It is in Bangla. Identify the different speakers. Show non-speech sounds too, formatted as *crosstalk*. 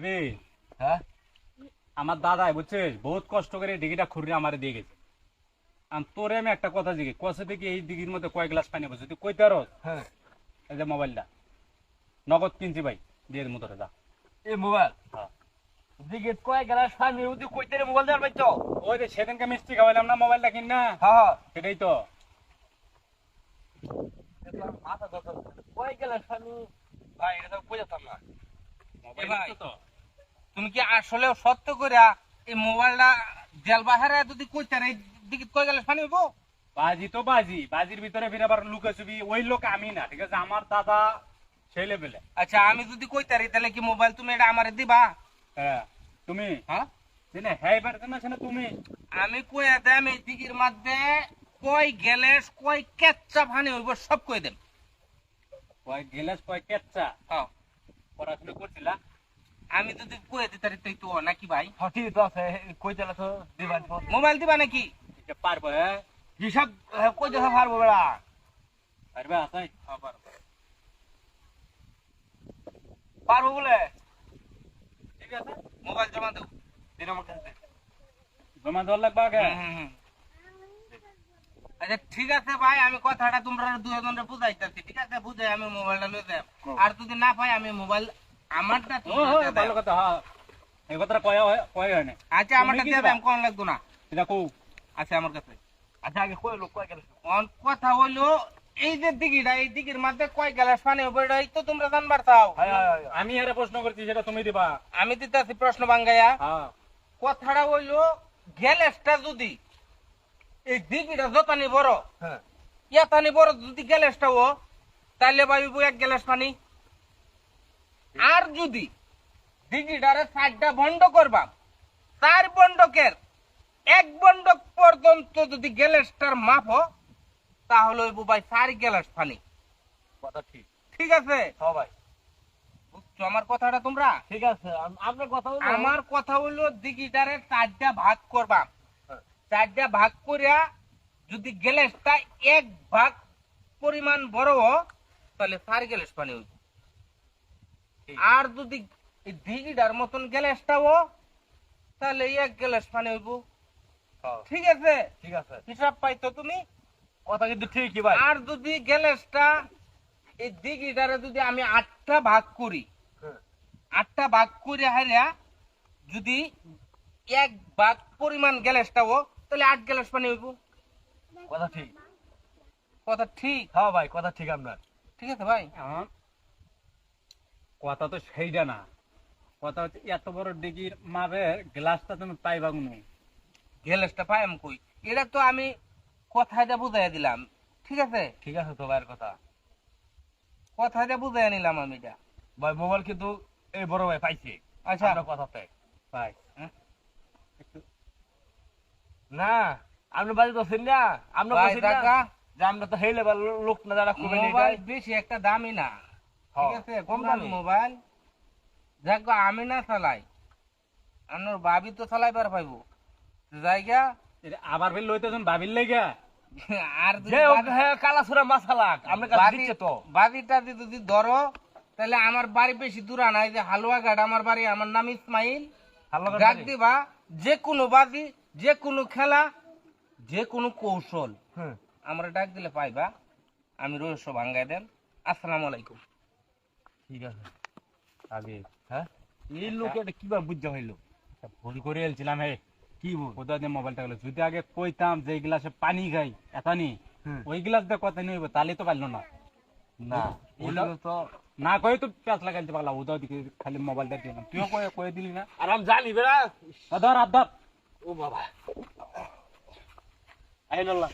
Speaker 1: আমি
Speaker 2: হ্যাঁ?
Speaker 1: আমার দাদাই বুঝছিস? বহুত কষ্ট করে ডিগিটা খুঁড়ে আমার দিয়ে গেছে। আর তোরে আমি একটা কথা জিজ্ঞেস কষে থেকে এই দিঘির মধ্যে কয় গ্লাস পানি বসে? তুই কইতে পারো
Speaker 2: হ্যাঁ।
Speaker 1: এই যে মোবাইলটা। নগদ কিনছি ভাই দিয়ে দিমু তোরে যা।
Speaker 2: এই মোবাইল?
Speaker 1: হ্যাঁ।
Speaker 2: কয় গেলা স্বামী উদি কইতে রে মোবাইল দেওয়ার পাইছো
Speaker 1: ওই যে সেদিনকে মিষ্টি খাওয়াইলাম না মোবাইলটা কিন না?
Speaker 2: হ্যাঁ হ্যাঁ।
Speaker 1: সেটাই তো।
Speaker 2: মাথা কয় গেলা স্বামী ভাই এটা তো বুঝাতাম না।
Speaker 1: মোবাইল
Speaker 2: ভাই।
Speaker 1: তো?
Speaker 2: তুমি কি আসলে সত্য করে এই মোবাইলটা জেল বাহারে যদি কইতে রে দিকে কয় গেলা স্বামী হইবো?
Speaker 1: বাজি তো বাজি। বাজির ভিতরে ফিরে আবার লুকে ছবি ওই লোক আমি না ঠিক আছে? আমার দাদা সেই লেভেলে
Speaker 2: আচ্ছা আমি যদি কইতে রি তাহলে কি মোবাইল তুমি এটা আমারে দিবা?
Speaker 1: হ্যাঁ তুমি?
Speaker 2: হ্যাঁ?
Speaker 1: জেনে হ্যাঁ পারতে না সেনা তুমি?
Speaker 2: আমি কইয়া দেম এই দিকের মধ্যে কয় গ্যালেস কয় কেচ্চা ভানি হইব সব কই দেম।
Speaker 1: কয় গেলাস কয় কেচ্চা
Speaker 2: হ্যাঁ।
Speaker 1: পড়াশোনা করছিলা?
Speaker 2: আমি যদি কয়ে দিতে পারি তুই তো নাকি ভাই?
Speaker 3: সঠিক তো আছে। কই দিলে তো? দিবান
Speaker 2: মোবাইল দিবা নাকি?
Speaker 1: পারব হ্যাঁ?
Speaker 3: হিসাব কই দেখা পারব বেড়া?
Speaker 1: পারবে আসাই
Speaker 3: পারব। পারব বলে?
Speaker 1: ঠিক আছে।
Speaker 2: মোবাইল জমা দাও।
Speaker 3: দিন
Speaker 1: জমা দেওয়ার লাগবে আগে।
Speaker 2: আচ্ছা ঠিক আছে ভাই আমি কথাটা তোমরা দুজনের বুঝাইতেছি। ঠিক আছে বুঝাই আমি মোবাইলটা লই দেব আর যদি না পাই আমি মোবাইল আমারটা
Speaker 1: ভালো কথা হ্যাঁ এই কথাটা কয়া হয় কয়া হয় না
Speaker 2: আচ্ছা আমারটা
Speaker 1: তুমি
Speaker 2: দিয়ে
Speaker 1: দিবা?
Speaker 2: কোন লাগতো না।
Speaker 1: এটা কৌ
Speaker 2: আছে আমার কাছে।
Speaker 3: আচ্ছা আগে কই লোক কই গেল।
Speaker 2: অন কথা হইল এই যে দিঘিটা এই দিঘির মধ্যে কয় গ্লাস পানি হবে এটাই তো তোমরা জানবার চাও।
Speaker 1: আমি আরে প্রশ্ন করছি সেটা তুমি দিবা।
Speaker 2: আমি দিতেছি প্রশ্ন বাঙ্গাইয়া।
Speaker 1: হ্যাঁ।
Speaker 2: কথাটা হইল গ্যালেসটা যদি এই দিঘিটা যতানি বড়
Speaker 3: হ্যাঁ।
Speaker 2: ইয়াতানি বড় যদি গ্যালেসটা ও তাহলে ভাবিব এক গ্যালাস পানি। আর যদি দিঘিটারে চারটা বন্ধ করবা চার বন্ধকের এক বন্ধক পর্যন্ত যদি গ্যালেসটার মাপ তাহলে হইব ভাই চার গ্যালাস পানি
Speaker 3: কথা ঠিক।
Speaker 2: ঠিক আছে?
Speaker 3: হ্যাঁ ভাই।
Speaker 2: বুঝছ আমার কথাটা তোমরা?
Speaker 3: ঠিক আছে। আম- আপনার কথা হলো
Speaker 2: আমার কথা হইল দিঘিটারে চারটা ভাগ করবা।
Speaker 3: হ্যাঁ।
Speaker 2: চারটা ভাগ করিয়া যদি গ্যালেসটা এক ভাগ পরিমাণ বড় হ, তাহলে চার গ্যালেস পানি হইব। আর যদি দিঘিটার মতন গ্যালেসটা ও তাহলে এক গ্যালেস পানি হইব।
Speaker 3: হ্যাঁ,
Speaker 2: ঠিক আছে?
Speaker 3: ঠিক আছে।
Speaker 2: হিসাব পাইতো তুমি?
Speaker 3: কথা কিন্তু ঠিকই ভাই।
Speaker 2: আর যদি গ্যালেসটা এই দিঘিটারে যদি আমি আটটা ভাগ করি
Speaker 3: হ্যাঁ,
Speaker 2: আটটা ভাগ করে হারিয়া যদি এক ভাগ পরিমাণ গ্যালেসটা ও তাহলে আট গ্যালাস পানি হইব।
Speaker 3: কথা ঠিক।
Speaker 2: কথা ঠিক?
Speaker 3: হ্যাঁ ভাই কথা ঠিক আপনার।
Speaker 2: ঠিক আছে ভাই?
Speaker 1: আহ, কথা তো সেইটা না। কথা হচ্ছে এত বড় ডিগির মাপের গ্লাসটা তুমি পাইবা কোনো?
Speaker 2: গ্যালেসটা পাই আমি কই? এটা তো আমি কথাটা বুঝাই দিলাম। ঠিক আছে?
Speaker 3: ঠিক আছে তো ভাইয়ের কথা।
Speaker 2: কথাটা বুঝাই নিলাম আমি এটা।
Speaker 3: ভাই মোবাইল কিন্তু এই বড় ভাই পাইছে।
Speaker 2: আচ্ছা।
Speaker 3: আপনার কথাতে।
Speaker 1: পাই
Speaker 3: না আপনি বাড়ি তো আছেন না? আপনার
Speaker 2: ভাই
Speaker 3: না? যে আমরা তো হেই লেভেল লোক না যারা খুবই
Speaker 2: বেশি একটা দামই না। ঠিক আছে
Speaker 3: কম
Speaker 2: কম
Speaker 3: দামি।
Speaker 2: মোবাইল? যাক আমি না চালাই। আমার ভাবি তো চালাইবার পাইব। জায়গা
Speaker 1: আবার ফের ভাবির লেগা *laughs*
Speaker 2: আর
Speaker 3: হ্যাঁ কালা সুরা মাসালাক আপনার দিচ্ছে তো।
Speaker 2: বাদিটা যদি ধরো তাহলে আমার বাড়ি বেশি দূরা নাই যে হালুয়া ঘাট আমার বাড়ি আমার নাম ইসমাইল। ডাক দিবা যে কোনো বাজি যে কোনো খেলা যে কোনো কৌশল। আমরা ডাক দিলে পাইবা আমি রহস্য ভাঙ্গাই দেন। আসসালামু আলাইকুম।
Speaker 3: ঠিক আছে।
Speaker 1: ভাবি
Speaker 3: হ্যাঁ? এই লোক এটা কীভাবে বুঝতে হইল?
Speaker 1: ভুল করে এলছিলাম হে।
Speaker 3: কি বল
Speaker 1: কোথা দিয়ে মোবাইলটা গেলো? যদি আগে কইতাম যে এই গ্লাসে পানি খাই
Speaker 3: হুম।
Speaker 1: ওই গ্লাস দিয়ে কথা নিয়ে তাহলে তো পারল না।
Speaker 3: না
Speaker 1: ওটা-
Speaker 3: তো
Speaker 1: না কয়ে তো প্যাঁচ লাগাইতে পারলাম ওদাও দিকে খালি মোবাইলটা দিলাম। তুইও কয়ে কয়ে দিলি না।
Speaker 3: আর আমি জানি বেড়া
Speaker 1: ধর আর ধর।
Speaker 3: ও বাবা।
Speaker 1: আইন আল্লাহ।